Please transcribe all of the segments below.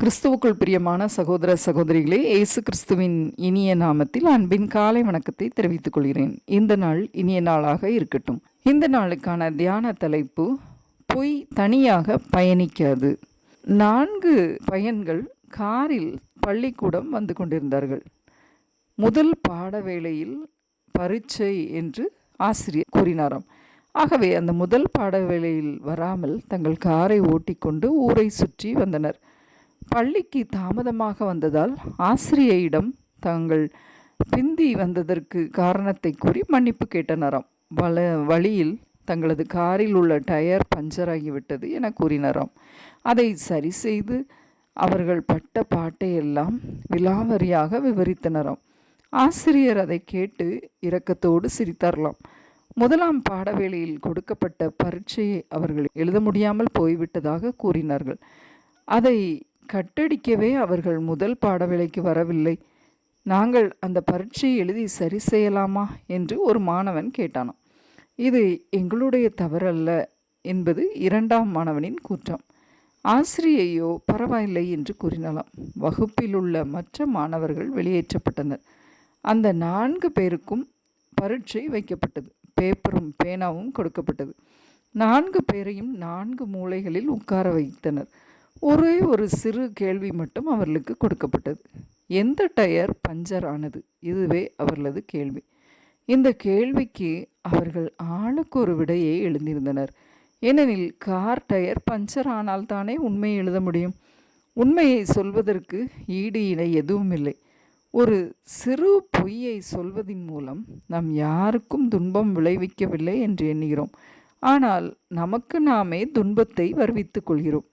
கிறிஸ்துவுக்குள் பிரியமான சகோதர சகோதரிகளே இயேசு கிறிஸ்துவின் இனிய நாமத்தில் அன்பின் காலை வணக்கத்தை தெரிவித்துக் கொள்கிறேன். இந்த நாள் இனிய நாளாக இருக்கட்டும். இந்த நாளுக்கான தியான தலைப்பு பொய் தனியாக பயணிக்காது. நான்கு பையன்கள் காரில் பள்ளிக்கூடம் வந்து கொண்டிருந்தார்கள். முதல் பாட வேளையில் பரீட்சை என்று ஆசிரியர் கூறினாராம். ஆகவே அந்த முதல் பாட வேளையில் வராமல் தங்கள் காரை ஓட்டிக்கொண்டு ஊரை சுற்றி வந்தனர். பள்ளிக்கு தாமதமாக வந்ததால் ஆசிரியையிடம் தாங்கள் பிந்தி வந்ததற்கு காரணத்தை கூறி மன்னிப்பு கேட்டனராம். வள வழியில் தங்களது காரில் உள்ள டயர் பஞ்சராகிவிட்டது என கூறினராம். அதை சரி செய்து அவர்கள் பட்ட பாட்டை எல்லாம் விலாவரியாக விவரித்தனராம். ஆசிரியர் அதை கேட்டு இரக்கத்தோடு சிரித்தாரலாம். முதலாம் பாடவேளையில் கொடுக்கப்பட்ட பரீட்சையை அவர்கள் எழுத முடியாமல் போய்விட்டதாக கூறினார்கள். அதை கட்டடிக்கவே அவர்கள் முதல் பாடவேளைக்கு வரவில்லை. நாங்கள் அந்த பரீட்சையை எழுதி சரி செய்யலாமா? என்று ஒரு மாணவன் கேட்டானாம். இது எங்களுடைய தவறல்ல என்பது இரண்டாம் மாணவனின் குற்றம். ஆசிரியையோ பரவாயில்லை என்று கூறினாலாம் வகுப்பில் உள்ள மற்ற மாணவர்கள் வெளியேற்றப்பட்டனர். அந்த நான்கு பேருக்கும் பரீட்சை வைக்கப்பட்டது. பேப்பரும் பேனாவும் கொடுக்கப்பட்டது. நான்கு பேரையும் நான்கு மூலைகளில் உட்கார வைத்தனர். ஒரே ஒரு சிறு கேள்வி மட்டும் அவர்களுக்கு கொடுக்கப்பட்டது. எந்த டயர் பஞ்சர் ஆனது? இதுவே அவர்களது கேள்வி. இந்த கேள்விக்கு அவர்கள் ஆளுக்கு ஒரு விடையை எழுந்திருந்தனர் ஏனெனில் கார் டயர் பஞ்சர் ஆனால் தானே உண்மையை எழுத முடியும். உண்மையை சொல்வதற்கு ஈடு இணை எதுவும் இல்லை. ஒரு சிறு பொய்யை சொல்வதின் மூலம் நாம் யாருக்கும் துன்பம் விளைவிக்கவில்லை என்று எண்ணுகிறோம். ஆனால் நமக்கு நாமே துன்பத்தை வருவித்துக் கொள்கிறோம்.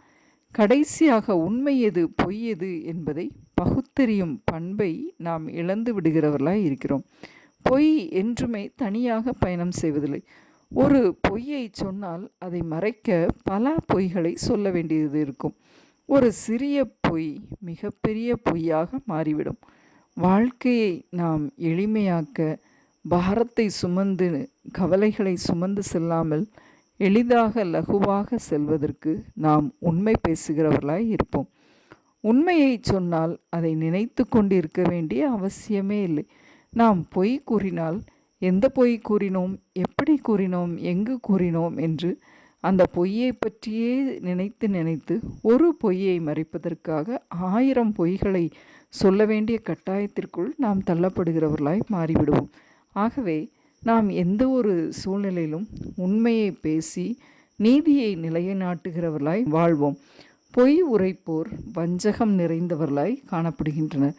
கடைசியாக உண்மை எது பொய் எது என்பதை பகுத்தறியும் பண்பை நாம் இழந்து விடுகிறவர்களாய் இருக்கிறோம். பொய் என்றுமே தனியாக பயணம் செய்வதில்லை. ஒரு பொய்யை சொன்னால் அதை மறைக்க பல பொய்களை சொல்ல வேண்டியது இருக்கும். ஒரு சிறிய பொய் மிகப்பெரிய பொய்யாக மாறிவிடும். வாழ்க்கையை நாம் எளிமையாக்க பாரத்தை சுமந்து கவலைகளை சுமந்து செல்லாமல் எளிதாக லகுவாக செல்வதற்கு நாம் உண்மை பேசுகிறவர்களாய் இருப்போம். உண்மையை சொன்னால் அதை நினைத்து கொண்டிருக்க வேண்டிய அவசியமே இல்லை. நாம் பொய் கூறினால் எந்த பொய் கூறினோம் எப்படி கூறினோம் எங்கு கூறினோம் என்று அந்த பொய்யை பற்றியே நினைத்து நினைத்து ஒரு பொய்யை மறைப்பதற்காக ஆயிரம் பொய்களை சொல்ல வேண்டிய கட்டாயத்திற்குள் நாம் தள்ளப்படுகிறவர்களாய் மாறிவிடுவோம். ஆகவே நாம் எந்த ஒரு சூழ்நிலையிலும் உண்மையை பேசி நீதியை நிலைநாட்டுகிறவர்களாய் வாழ்வோம். பொய் உரைப்போர் வஞ்சகம் நிறைந்தவர்களாய் காணப்படுகின்றனர்.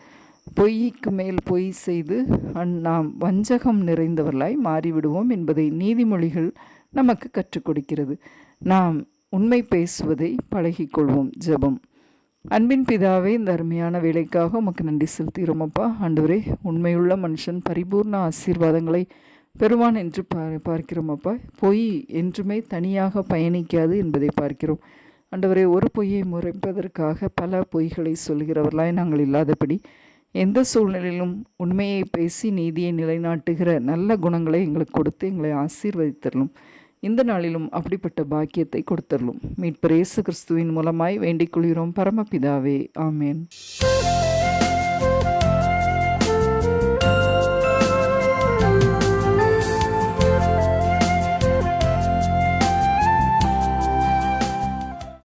பொய்க்கு மேல் பொய் செய்து நாம் வஞ்சகம் நிறைந்தவர்களாய் மாறிவிடுவோம் என்பதை நீதிமொழிகள் நமக்கு கற்றுக் கொடுக்கிறது. நாம் உண்மை பேசுவதை பழகிக்கொள்வோம் ஜெபம். அன்பின் பிதாவே இந்த அருமையான வேலைக்காக உமக்கு நன்றி செலுத்துகிறோமப்பா ஆண்டவரே உண்மையுள்ள மனுஷன் பரிபூர்ண ஆசீர்வாதங்களை பெறுவான் என்று பார்க்கிறோம் அப்பா. பொய் என்றுமே தனியாக பயணிக்காது என்பதை பார்க்கிறோம். அண்டவரை ஒரு பொய்யை முறைப்பதற்காக பல பொய்களை சொல்கிறவர்களாய் நாங்கள் இல்லாதபடி எந்த சூழ்நிலையிலும் உண்மையை பேசி நீதியை நிலைநாட்டுகிற நல்ல குணங்களை எங்களுக்கு கொடுத்து எங்களை ஆசீர்வதித்தரலும் இந்த நாளிலும் அப்படிப்பட்ட பாக்கியத்தை கொடுத்தரலும். மீட்பர் இயேசு கிறிஸ்துவின் மூலமாய் வேண்டிக் கொள்கிறோம். பரமபிதாவே ஆமேன்.